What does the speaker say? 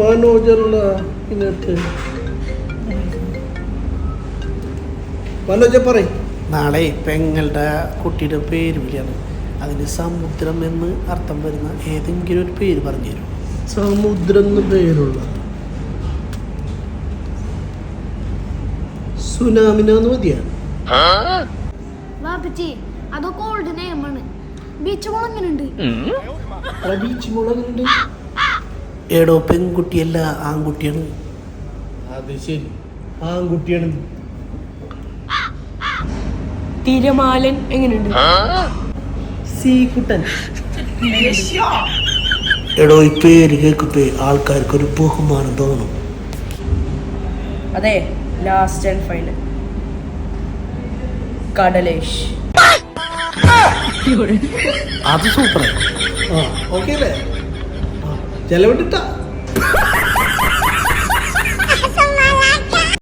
മനോജറുള്ള ഇതിനകത്ത് മനോജ പറയും. നാളെ പെങ്ങളുടെ കുട്ടിയുടെ പേര് വിളിയാണ്. അതിന് സമുദ്രം എന്ന് അർത്ഥം വരുന്ന ഏതെങ്കിലും ഒരു പേര് പറഞ്ഞു തരും. സമുദ്രം എന്ന് പേരുള്ള. സുനാമിനാന്ന് മതിയാണ് വാപ്പച്ചി അതൊക്കെ ഓൾഡ് നെയിമാണ് ബീച്ച് മോൾ എങ്ങനെയുണ്ട് ബീച്ച് മുളകുണ്ട് ഏടോ പെൺകുട്ടിയല്ല ആൺകുട്ടിയാണ്. അത് ശരി. ആൺകുട്ടിയാണ്. തിരമാലൻ എങ്ങനെയുണ്ട്? സീക്കുട്ടൻ. എടോ ഈ പേര് കേൾക്കുമ്പേ ആൾക്കാർക്ക് ഒരു ബഹുമാനം തോന്നും. അതെ ലാസ്റ്റ് ആൻഡ് ഫൈനൽ കടലേഷ്. അത് സൂപ്പറായി ഓക്കെ അല്ലേ? ചെലവിട്ടിട്ടാ.